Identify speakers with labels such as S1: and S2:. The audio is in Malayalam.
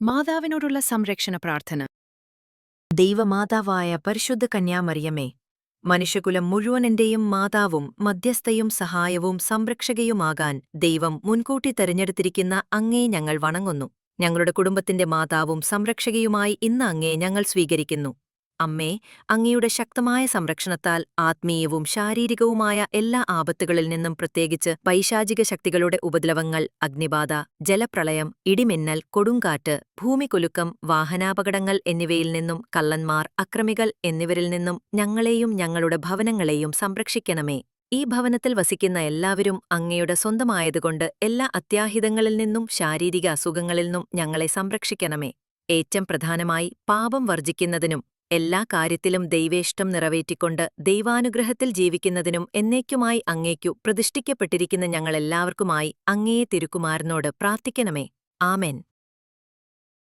S1: മാതാവിനോടുള്ള സംരക്ഷണ പ്രാർത്ഥന.
S2: ദൈവമാതാവായ പരിശുദ്ധ കന്യാമറിയമേ മനുഷ്യകുലം മുഴുവനെന്റെയും മാതാവും മധ്യസ്ഥയും സഹായവും സംരക്ഷകയുമാകാൻ ദൈവം മുൻകൂട്ടി തെരഞ്ഞെടുത്തിരിക്കുന്ന അങ്ങേ ഞങ്ങൾ വണങ്ങുന്നു. ഞങ്ങളുടെ കുടുംബത്തിന്റെ മാതാവും സംരക്ഷകയുമായി ഇന്ന് അങ്ങേ ഞങ്ങൾ സ്വീകരിക്കുന്നു. അമ്മേ അങ്ങയുടെ ശക്തമായ സംരക്ഷണത്താൽ ആത്മീയവും ശാരീരികവുമായ എല്ലാ ആപത്തുകളിൽ നിന്നും പ്രത്യേകിച്ച് പൈശാചിക ശക്തികളുടെ ഉപദ്രവങ്ങൾ അഗ്നിബാധ ജലപ്രളയം ഇടിമിന്നൽ കൊടുങ്കാറ്റ് ഭൂമികുലുക്കം വാഹനാപകടങ്ങൾ എന്നിവയിൽ നിന്നും കള്ളന്മാർ അക്രമികൾ എന്നിവരിൽ നിന്നും ഞങ്ങളെയും ഞങ്ങളുടെ ഭവനങ്ങളെയും സംരക്ഷിക്കണമേ. ഈ ഭവനത്തിൽ വസിക്കുന്ന എല്ലാവരും അങ്ങയുടെ സ്വന്തമായതുകൊണ്ട് എല്ലാ അത്യാഹിതങ്ങളിൽ നിന്നും ശാരീരിക അസുഖങ്ങളിൽ നിന്നും ഞങ്ങളെ സംരക്ഷിക്കണമേ. ഏറ്റം പ്രധാനമായി പാപം വർജിക്കുന്നതിനും എല്ലാ കാര്യത്തിലും ദൈവേഷ്ടം നിറവേറ്റിക്കൊണ്ട് ദൈവാനുഗ്രഹത്തിൽ ജീവിക്കുന്നതിനും എന്നേക്കുമായി അങ്ങേക്കു പ്രതിഷ്ഠിക്കപ്പെട്ടിരിക്കുന്ന ഞങ്ങളെല്ലാവർക്കുമായി അങ്ങയെ തിരുക്കുമാരനോട് പ്രാർത്ഥിക്കണമേ. ആമേൻ.